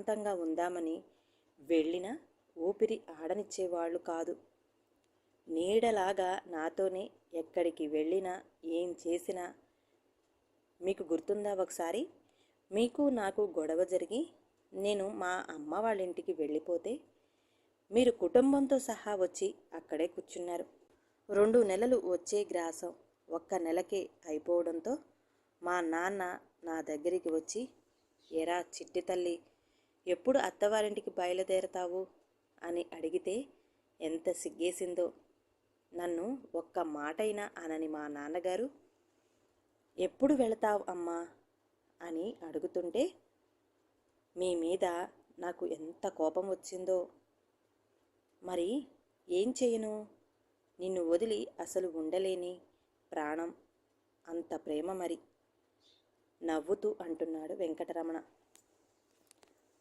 ప్రశాంతంగా ఉందామని వెళ్ళిన ఊపిరి ఆడనిచ్చేవాళ్ళు కాదు. నీడలాగా నాతోనే ఎక్కడికి వెళ్ళినా ఏం చేసినా మీకు గుర్తుందా ఒకసారి? మీకు నాకు గొడవ జరిగి నేను మా అమ్మ వాళ్ళ ఇంటికి వెళ్ళిపోతే మీరు కుటుంబంతో సహా వచ్చి అక్కడే కూర్చున్నారు. రెండు నెలలు వచ్చే గ్రాసం ఒక్క నెలకే అయిపోవడంతో మా నాన్న నా దగ్గరికి వచ్చి ఎరా చిట్టి తల్లి ఎప్పుడు అత్తవారింటికి బయలుదేరతావు? అని అడిగితే ఎంత సిగ్గేసిందో. నన్ను ఒక్క మాటైనా అనని మా నాన్నగారు ఎప్పుడు వెళతావు అమ్మా? అని అడుగుతుంటే మీ మీద నాకు ఎంత కోపం వచ్చిందో. మరి ఏం చేయను? నిన్ను వదిలి అసలు ఉండలేని ప్రాణం. అంత ప్రేమ మరి. నవ్వుతూ అంటున్నాడు వెంకటరమణ.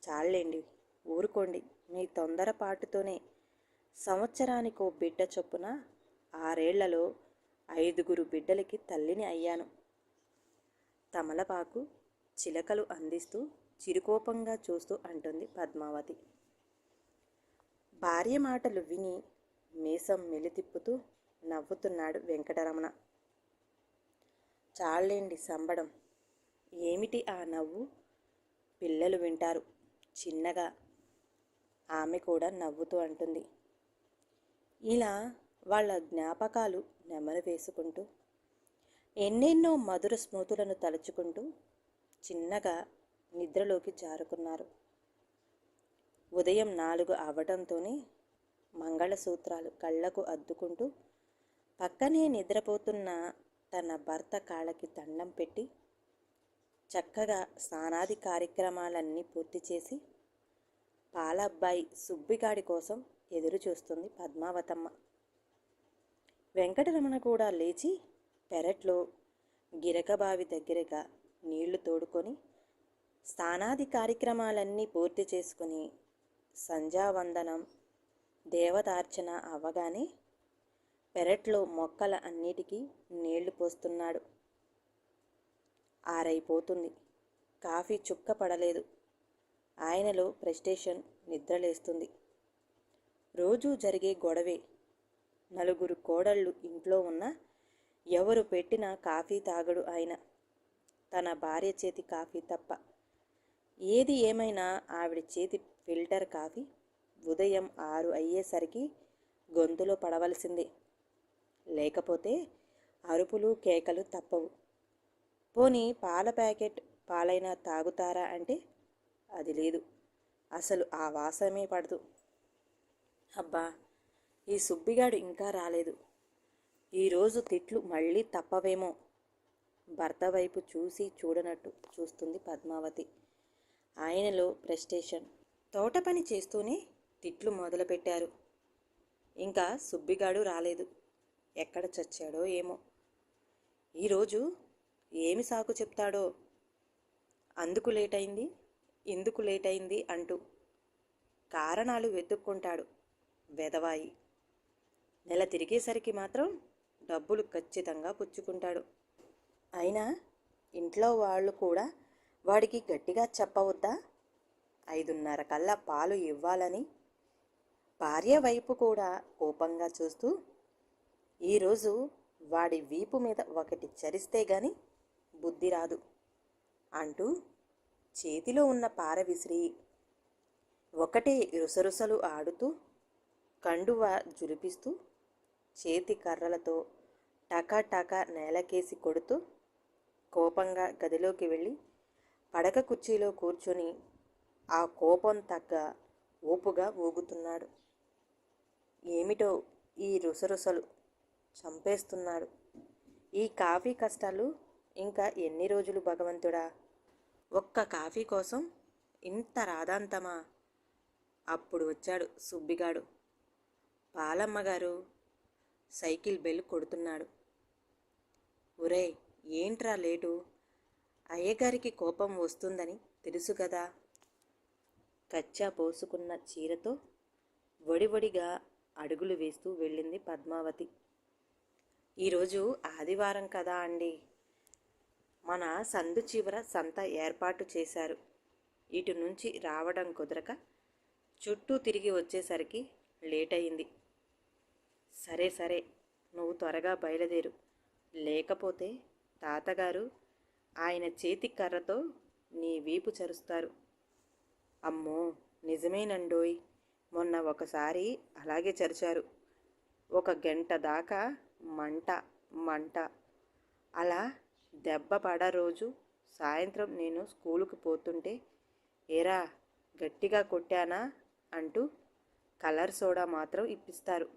చాలండి ఊరుకోండి. మీ తొందరపాటుతోనే సంవత్సరానికో బిడ్డ చొప్పున ఆరేళ్ళలో ఐదుగురు బిడ్డలకి తల్లిని అయ్యాను. తమలపాకు చిలకలు అందిస్తూ చిరుకోపంగా చూస్తూ అంటుంది పద్మావతి. భార్య మాటలు విని మీసం మెలితిప్పుతూ నవ్వుతున్నాడు వెంకటరమణ. చాలేండి సంబడం ఏమిటి ఆ నవ్వు? పిల్లలు వింటారు. చిన్నగా ఆమె కూడా నవ్వుతూ అంటుంది. ఇలా వాళ్ళ జ్ఞాపకాలు నెమరు వేసుకుంటూ ఎన్నెన్నో మధుర స్మృతులను తలుచుకుంటూ చిన్నగా నిద్రలోకి జారుకున్నారు. ఉదయం నాలుగు అవడంతోనే మంగళసూత్రాలు కళ్ళకు అద్దుకుంటూ పక్కనే నిద్రపోతున్న తన భర్త కాళ్ళకి దండం పెట్టి చక్కగా స్నానాది కార్యక్రమాలన్నీ పూర్తి చేసి పాలబ్బాయి సుబ్బిగాడి కోసం ఎదురు చూస్తుంది పద్మావతమ్మ. వెంకటరమణ కూడా లేచి పెరట్లో గిరకబావి దగ్గరగా నీళ్ళు తోడుకొని స్నానాది కార్యక్రమాలన్నీ పూర్తి చేసుకుని సంధ్యావందనం దేవతార్చన అవ్వగానే పెరట్లో మొక్కల అన్నిటికీ నీళ్ళు పోస్తున్నాడు. ఆరైపోతుంది. కాఫీ చుక్క పడలేదు ఆయనలో ప్రెస్టేషన్ నిద్రలేస్తుంది. రోజూ జరిగే గొడవే. నలుగురు కోడళ్ళు ఇంట్లో ఉన్న ఎవరు పెట్టిన కాఫీ తాగడు ఆయన. తన భార్య చేతి కాఫీ తప్ప. ఏది ఏమైనా ఆవిడ చేతి ఫిల్టర్ కాఫీ ఉదయం ఆరు అయ్యేసరికి గొంతులో పడవలసిందే. లేకపోతే అరుపులు కేకలు తప్పవు. పోనీ పాల ప్యాకెట్ పాలైనా తాగుతారా అంటే? అది లేదు. అసలు ఆ వాసమే పడదు. అబ్బా ఈ సుబ్బిగాడు ఇంకా రాలేదు. ఈరోజు తిట్లు మళ్ళీ తప్పవేమో. భర్త వైపు చూసి చూడనట్టు చూస్తుంది పద్మావతి. ఆయనలో ప్రెస్టేషన్ తోట పని చేస్తూనే తిట్లు మొదలుపెట్టారు. ఇంకా సుబ్బిగాడు రాలేదు. ఎక్కడ చచ్చాడో ఏమో. ఈరోజు ఏమి సాకు చెప్తాడో? అందుకు లేట్ అయింది ఎందుకు లేట్ అయింది అంటూ కారణాలు వెతుక్కుంటాడు వెదవాయి. నెల తిరిగేసరికి మాత్రం డబ్బులు ఖచ్చితంగా పుచ్చుకుంటాడు. అయినా ఇంట్లో వాళ్ళు కూడా వాడికి గట్టిగా చెప్పవద్దా? ఐదున్నర కల్లా పాలు ఇవ్వాలని భార్య వైపు కూడా కోపంగా చూస్తూ ఈరోజు వాడి వీపు మీద ఒకటి చరిస్తే గాని బుద్ధి రాదు. అంటూ చేతిలో ఉన్న పార విసిరి ఒకటే రుసరుసలు ఆడుతూ కండువ జులిపిస్తూ చేతి కర్రలతో టకాటక నేలకేసి కొడుతూ కోపంగా గదిలోకి వెళ్ళి పడక కుర్చీలో కూర్చొని ఆ కోపం తగ్గ ఊపుగా ఊగుతున్నాడు. ఏమిటో ఈ రుసరుసలు చంపేస్తున్నాడు. ఈ కాఫీ కష్టాలు ఇంకా ఎన్ని రోజులు భగవంతుడా? ఒక్క కాఫీ కోసం ఇంత రాధాంతమా అప్పుడు వచ్చాడు సుబ్బిగాడు. పాలమ్మగారు సైకిల్ బెల్ కొడుతున్నాడు. ఒరే ఏంట్రా లేటు? అయ్యగారికి కోపం వస్తుందని తెలుసు కదా? కచ్చా పోసుకున్న చీరతో వడివడిగా అడుగులు వేస్తూ వెళ్ళింది పద్మావతి. ఈరోజు ఆదివారం కదా అండి. మన సందు చివర సంత ఏర్పాటు చేశారు. ఇటు నుంచి రావడం కుదరక చుట్టూ తిరిగి వచ్చేసరికి లేట్ అయింది సరే సరే నువ్వు త్వరగా బయలుదేరు. లేకపోతే తాతగారు ఆయన చేతి కర్రతో నీ వీపు చరుస్తారు. అమ్మో నిజమేనండోయ్. మొన్న ఒకసారి అలాగే చరిచారు. ఒక గంట దాకా మంట మంట. అలా దెబ్బ పడ రోజు సాయంత్రం నేను స్కూలుకు పోతుంటే ఏరా గట్టిగా కొట్టానా? అంటూ కలర్ సోడా మాత్రం ఇప్పిస్తారు.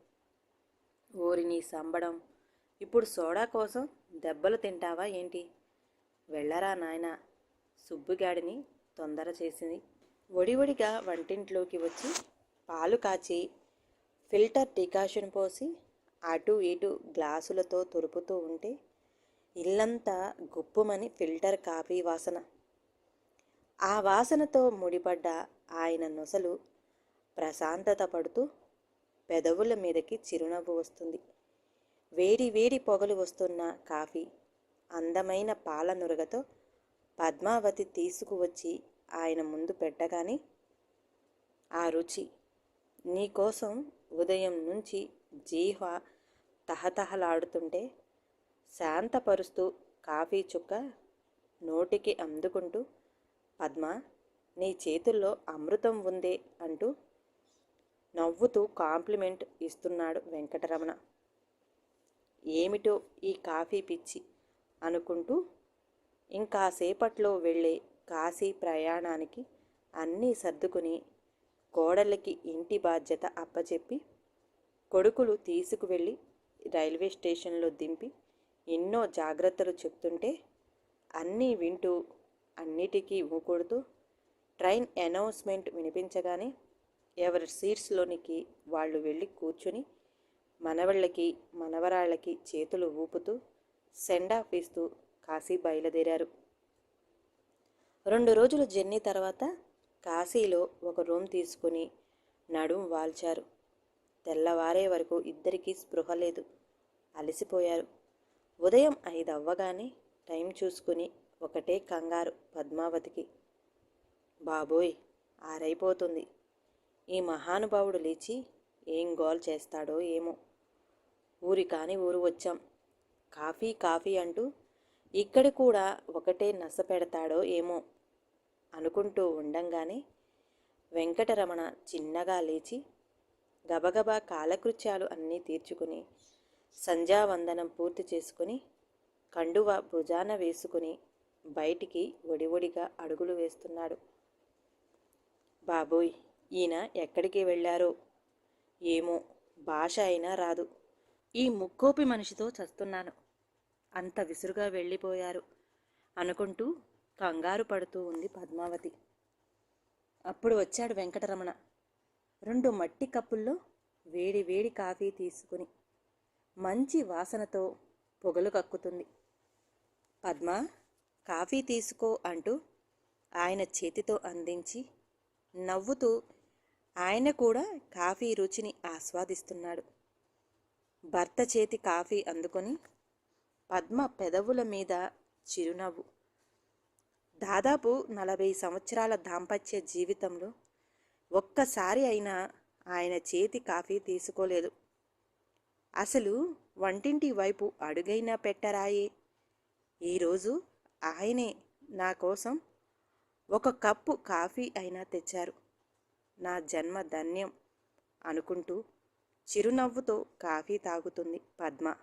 ఓరి నీ సంబడం ఇప్పుడు సోడా కోసం దెబ్బలు తింటావా ఏంటి? వెళ్ళరా నాయన సుబ్బుగాడిని తొందర చేసింది. ఒడివడిగా వంటింట్లోకి వచ్చి పాలు కాచి ఫిల్టర్ డికాషన్ పోసి అటు ఇటు గ్లాసులతో తురుపుతూ ఉంటే ఇల్లంతా గుప్పుమని ఫిల్టర్ కాఫీ వాసన. ఆ వాసనతో ముడిపడ్డ ఆయన నొసలు ప్రశాంతత పడుతూ పెదవుల మీదకి చిరునవ్వు వస్తుంది. వేడి వేడి పొగలు వస్తున్న కాఫీ అందమైన పాల నురగతో పద్మావతి తీసుకువచ్చి ఆయన ముందు పెట్టగానే ఆ రుచి నీకోసం ఉదయం నుంచి జీహ తహతహలాడుతుంటే శాంతపరుస్తూ కాఫీ చుక్క నోటికి అందుకుంటూ పద్మ నీ చేతుల్లో అమృతం ఉందే అంటూ నవ్వుతూ కాంప్లిమెంట్ ఇస్తున్నాడు వెంకటరమణ. ఏమిటో ఈ కాఫీ పిచ్చి అనుకుంటూ ఇంకాసేపట్లో వెళ్ళే కాశీ ప్రయాణానికి అన్నీ సర్దుకుని కోడళ్ళకి ఇంటి బాధ్యత అప్పచెప్పి కొడుకులు తీసుకువెళ్ళి రైల్వే స్టేషన్లో దింపి ఎన్నో జాగ్రత్తలు చెప్తుంటే అన్నీ వింటూ అన్నిటికీ ఊకొడుతూ ట్రైన్ అనౌన్స్మెంట్ వినిపించగానే ఎవరి సీట్స్లోనికి వాళ్ళు వెళ్ళి కూర్చుని మనవళ్ళకి మనవరాళ్ళకి చేతులు ఊపుతూ సెండ్ ఆఫ్ ఇస్తూ కాశీ బయలుదేరారు. రెండు రోజుల జర్నీ తర్వాత కాశీలో ఒక రూమ్ తీసుకుని నడుం వాల్చారు. తెల్లవారే వరకు ఇద్దరికీ స్పృహ లేదు. అలసిపోయారు. ఉదయం ఐదు అవ్వగానే టైం చూసుకుని ఒకటే కంగారు పద్మావతికి. బాబోయ్ ఆరైపోతుంది. ఈ మహానుభావుడు లేచి ఏం గోల్ చేస్తాడో ఏమో. ఊరి కాని ఊరు వచ్చాం. కాఫీ కాఫీ అంటూ ఇక్కడ కూడా ఒకటే నస పెడతాడో ఏమో అనుకుంటూ ఉండంగానే వెంకటరమణ చిన్నగా లేచి గబగబా కాలకృత్యాలు అన్నీ తీర్చుకుని సంధ్యావందనం పూర్తి చేసుకుని కండువ భుజాన వేసుకుని బయటికి ఒడివొడిగా అడుగులు వేస్తున్నాడు. బాబోయ్ ఈయన ఎక్కడికి వెళ్ళారో? ఏమో భాష అయినా రాదు. ఈ ముక్కోపి మనిషితో చస్తున్నాను. అంత విసురుగా వెళ్ళిపోయారు. అనుకుంటూ కంగారు పడుతూ ఉంది పద్మావతి. అప్పుడు వచ్చాడు వెంకటరమణ. రెండు మట్టి కప్పుల్లో వేడి వేడి కాఫీ తీసుకుని మంచి వాసనతో పొగలు కక్కుతుంది. పద్మ కాఫీ తీసుకో అంటూ ఆయన చేతితో అందించి నవ్వుతూ ఆయన కూడా కాఫీ రుచిని ఆస్వాదిస్తున్నాడు. భర్త చేతి కాఫీ అందుకొని పద్మ పెదవుల మీద చిరునవ్వు. దాదాపు నలభై సంవత్సరాల దాంపత్య జీవితంలో ఒక్కసారి అయినా ఆయన చేతి కాఫీ తీసుకోలేదు. అసలు వంటింటి వైపు అడుగైనా పెట్టరాయే. ఈరోజు ఆయనే నా కోసం ఒక కప్పు కాఫీ అయినా తెచ్చారు. నా జన్మ ధన్యం అనుకుంటూ చిరునవ్వుతో కాఫీ తాగుతుంది పద్మ.